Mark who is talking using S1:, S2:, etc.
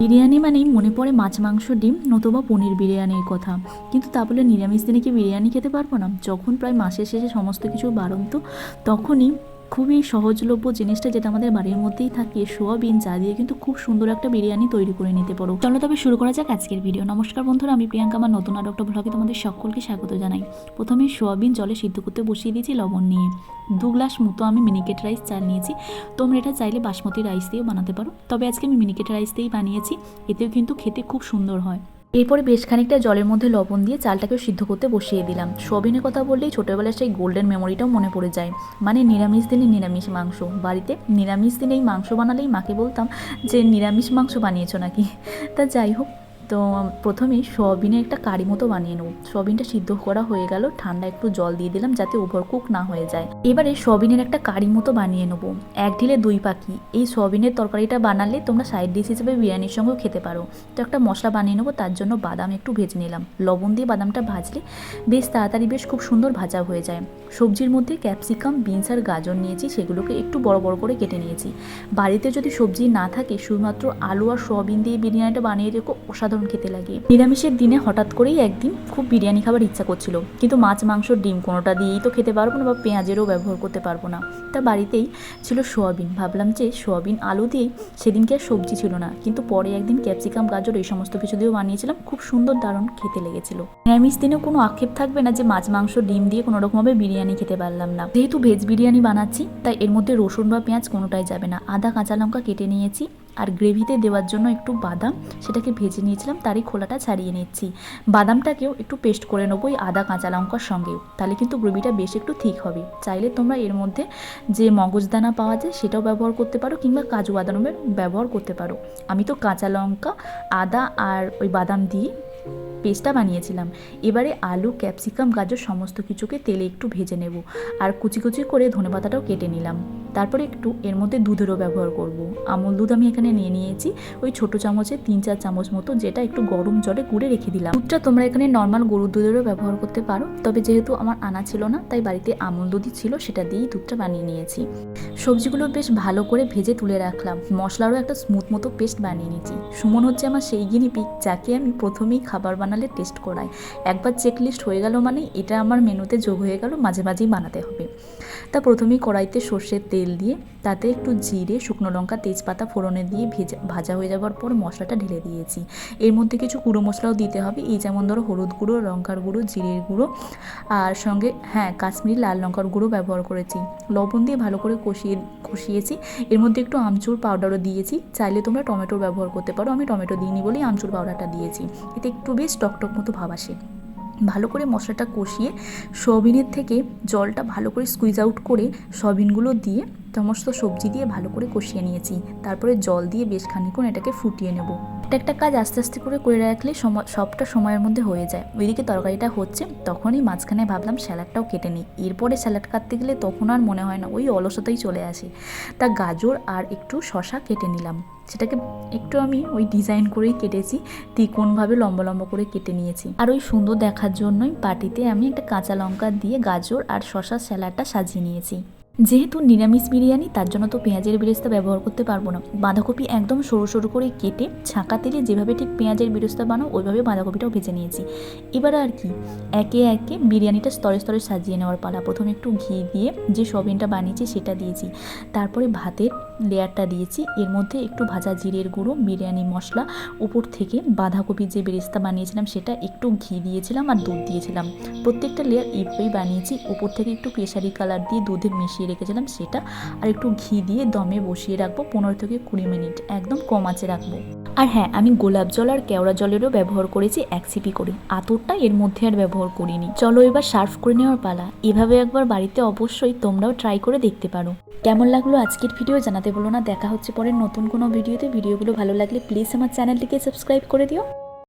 S1: বিরিয়ানি মানেই মনে পড়ে মাছ, মাংস, ডিম, নতুবা পনির বিরিয়ানির কথা। কিন্তু তা বলে নিরামিষ দিনে কি বিরিয়ানি খেতে পারব না? যখন প্রায় মাসের শেষে সমস্ত কিছু বাড়ন্ত, তখনই খুবই সহজলভ্য জিনিসটা যেটা আমাদের বাড়ির মধ্যেই থাকে, সোয়াবিন, চা দিয়ে কিন্তু খুব সুন্দর একটা বিরিয়ানি তৈরি করে নিতে পারো। চলো তবে শুরু করা যাক আজকের ভিডিও। নমস্কার বন্ধুরা, আমি প্রিয়াঙ্কা আমার নতুন আর একটা তোমাদের সকলকে স্বাগত জানাই। প্রথমে সোয়াবিন জলে সিদ্ধ করতে বসিয়ে দিয়েছি লবণ নিয়ে। দু গ্লাস মতো আমি মিনিকেট রাইস চাল নিয়েছি। তোমরা এটা চাইলে বাসমতি রাইস দিয়েও বানাতে পারো। তবে আজকে আমি মিনিকেট রাইস দিয়েই বানিয়েছি। এতেও কিন্তু খেতে খুব সুন্দর হয়। এরপরে বেশ খানিকটা জলের মধ্যে লবণ দিয়ে চালটাকে সিদ্ধ করতে বসিয়ে দিলাম। সোয়াবিনের কথা বললেই ছোটোবেলার সেই গোল্ডেন মেমোরিটাও মনে পড়ে যায়। মানে নিরামিষ দিনে নিরামিষ মাংস। বাড়িতে নিরামিষ দিনে এই মাংস বানালেই মাকে বলতাম যে, নিরামিষ মাংস বানিয়েছো নাকি? তা যাই হোক তো প্রথমেই সোয়াবিনের একটা কারি মতো বানিয়ে নেব। সোয়াবিনটা সিদ্ধ করা হয়ে গেল, ঠান্ডা একটু জল দিয়ে দিলাম যাতে ওভার কুক না হয়ে যায়। এবারে সোয়াবিনের একটা কারি মতো বানিয়ে নেব। এক ঢিলে দুই পাখি। এই সোয়াবিনের তরকারিটা বানালে তোমরা সাইড ডিশ হিসেবে বিরিয়ানির সঙ্গেও খেতে পারো। তো একটা মশলা বানিয়ে নেব, তার জন্য বাদাম একটু ভেজে নিলাম। লবণ দিয়ে বাদামটা ভাজলে বেশ তাড়াতাড়ি বেশ খুব সুন্দর ভাজা হয়ে যায়। সবজির মধ্যে ক্যাপসিকাম, বিনস আর গাজর নিয়েছি, সেগুলোকে একটু বড় বড় করে কেটে নিয়েছি। বাড়িতে যদি সবজি না থাকে, শুধুমাত্র আলু আর সোয়াবিন দিয়ে বিরিয়ানিটা বানিয়ে রেখো, অসাধারণ খেতে লাগে। নিরামিষের দিনে হঠাৎ করেই একদিন খুব বিরিয়ানি খাবার ইচ্ছা করছিল। কিন্তু মাছ, মাংস, ডিম কোনোটা দিয়েই তো খেতে পারব না বা পেঁয়াজেরও ব্যবহার করতে পারব না। তা বাড়িতেই ছিল সোয়াবিন। ভাবলাম যে সোয়াবিন, আলু দিয়েই সেদিনকে আর সবজি ছিল না। কিন্তু পরে একদিন ক্যাপসিকাম, গাজর এই সমস্ত কিছু দিয়েও বানিয়েছিলাম, খুব সুন্দর দারুণ খেতে লেগেছিল। নিরামিষ দিনেও কোনো আক্ষেপ থাকবে না যে মাছ, মাংস, ডিম দিয়ে কোনো রকমভাবে বিরিয়ানি খেতে পারলাম না। যেহেতু ভেজ বিরিয়ানি বানাচ্ছি, তাই এর মধ্যে রসুন বা পেঁয়াজ কোনোটাই যাবে না। আদা, কাঁচা লঙ্কা কেটে নিয়েছি, আর গ্রেভিতে দেওয়ার জন্য একটু বাদাম, সেটাকে ভেজে নিয়েছিলাম, তারই খোলাটা ছাড়িয়ে নিচ্ছি। বাদামটাকেও একটু পেস্ট করে নেব ওই আদা, কাঁচা লঙ্কার সঙ্গেও। তাহলে কিন্তু গ্রেভিটা বেশ একটু ঠিক হবে। চাইলে তোমরা এর মধ্যে যে মগজদানা পাওয়া যায়, সেটাও ব্যবহার করতে পারো, কিংবা কাজু বাদামের ব্যবহার করতে পারো। আমি তো কাঁচা লঙ্কা, আদা আর ওই বাদাম দিয়ে পেস্টটা বানিয়েছিলাম। এবারে আলু, ক্যাপসিকাম, গাজর সমস্ত কিছুকে তেলে একটু ভেজে নেব আর কুচি কুচি করে ধনেপাতাটাও কেটে নিলাম। তারপরে একটু এর মধ্যে দুধেরও ব্যবহার করব। আমুল দুধ আমি এখানে নিয়ে নিয়েছি। ওই ছোট চামচে তিন চার চামচ মতো যেটা একটু গরম জলে গুঁড়ে রেখে দিলাম। দুধটা তোমরা এখানে নর্মাল গরুর দুধেরও ব্যবহার করতে পারো। তবে যেহেতু আমার আনা ছিল না, তাই বাড়িতে আমুল দুধই ছিল, সেটা দিয়েই দুধটা বানিয়ে নিয়েছি। সবজিগুলো বেশ ভালো করে ভেজে তুলে রাখলাম। মশলারও একটা স্মুথ মতো পেস্ট বানিয়ে নিয়েছি। সুমন হচ্ছে আমার সেই গিনিপিক যাকে আমি প্রথমেই খাবার বানালে টেস্ট করাই একবার চেকলিস্ট হয়ে গেল মানে এটা আমার মেনুতে যোগ হয়ে গেল, মাঝে মাঝেই বানাতে হবে। তা প্রথমেই কড়াইতে সর্ষের তেল দিয়ে তাতে একটু জিরে, শুকনো লঙ্কা, তেজপাতা ফোড়নে দিয়ে ভেজা, ভাজা হয়ে যাওয়ার পর মশলাটা ঢেলে দিয়েছি। এর মধ্যে কিছু গুঁড়ো মশলাও দিতে হবে। এই যেমন ধরো হলুদ গুঁড়ো, লঙ্কার গুঁড়ো, জিরের গুঁড়ো, আর সঙ্গে হ্যাঁ কাশ্মীরি লাল লঙ্কার গুঁড়ো ব্যবহার করেছি। লবণ দিয়ে ভালো করে কষিয়ে, কষিয়েছি। এর মধ্যে একটু আমচুর পাউডারও দিয়েছি। চাইলে তোমরা টমেটোর ব্যবহার করতে পারো। আমি টমেটো দিইনি বলেই আমচুর পাউডারটা দিয়েছি। এতে একটু বেশ টকটক মতো ভাব আসে। ভালো করে মশলাটা কষিয়ে, সয়াবিনের থেকে জলটা ভালো করে স্কুইজ আউট করে সয়াবিনগুলো দিয়ে সমস্ত সবজি দিয়ে ভালো করে কষিয়ে নিয়েছি। তারপরে জল দিয়ে বেশ খানিক্ষণ এটাকে ফুটিয়ে নেব। একটা একটা কাজ আস্তে আস্তে করে করে রাখলে সবটা সময়ের মধ্যে হয়ে যায়। ওইদিকে তরকারিটা হচ্ছে, তখনই মাঝখানে ভাবলাম স্যালাডটাও কেটে নিই। এরপরে স্যালাড কাটতে গেলে তখন আর মনে হয় না, ওই অলসতাই চলে আসে। তা গাজর আর একটু শশা কেটে নিলাম। সেটাকে একটু আমি ওই ডিজাইন করেই কেটেছি ত্রিকোণভাবে লম্বা লম্বা করে কেটে নিয়েছি। আর ওই সুন্দর দেখার জন্যই পাটিতে আমি একটা কাঁচা লঙ্কা দিয়ে গাজর আর শশার স্যালাডটা সাজিয়ে নিয়েছি। যেহেতু নিরামিষ বিরিয়ানি, তার জন্য তো পেঁয়াজের বেরেস্তা ব্যবহার করতে পারব না। বাঁধাকপি একদম সরু সরু করে কেটে ছাঁকা তেলে যেভাবে ঠিক পেঁয়াজের বিরস্তা বানাও, ওইভাবে বাঁধাকপিটাও ভেজে নিয়েছি। এবার আর কি, একে একে বিরিয়ানিটা স্তরে স্তরে সাজিয়ে নেওয়ার পালা। প্রথমে একটু ঘি দিয়ে যে সবিনটা বানিয়েছি সেটা দিয়েছি। তারপরে ভাতের লেয়ারটা দিয়েছি। এর মধ্যে একটু ভাজা জিরের গুঁড়ো, বিরিয়ানি মশলা, উপর থেকে বাঁধাকপির যে বেরেস্তা বানিয়েছিলাম সেটা একটু ঘি দিয়েছিলাম আর দুধ দিয়েছিলাম। প্রত্যেকটা লেয়ার এইভাবেই বানিয়েছি। উপর থেকে একটু কেশারি কালার দিয়ে দুধে মিশিয়ে রেখেছিলাম সেটা আর একটু ঘি দিয়ে দমে বসিয়ে রাখব, পনেরো থেকে কুড়ি মিনিট। একদম কম আঁচে রাখব। আর হ্যাঁ আমি গোলাপ জল আর কেওড়া জলেরও ব্যবহার করেছি এক সিপি করে। আতরটা এর মধ্যে আর ব্যবহার করিনি। চলো এবার সার্ভ করে নেওয়ার পালা। এভাবে একবার বাড়িতে অবশ্যই তোমরাও ট্রাই করে দেখতে পারো। কেমন লাগল আজকের ভিডিও জানাতে বলো না। দেখা হচ্ছে পরে নতুন কোনো ভিডিওতে ভিডিওগুলো ভালো লাগলে প্লিজ আমার চ্যানেলটিকে সাবস্ক্রাইব করে দিও।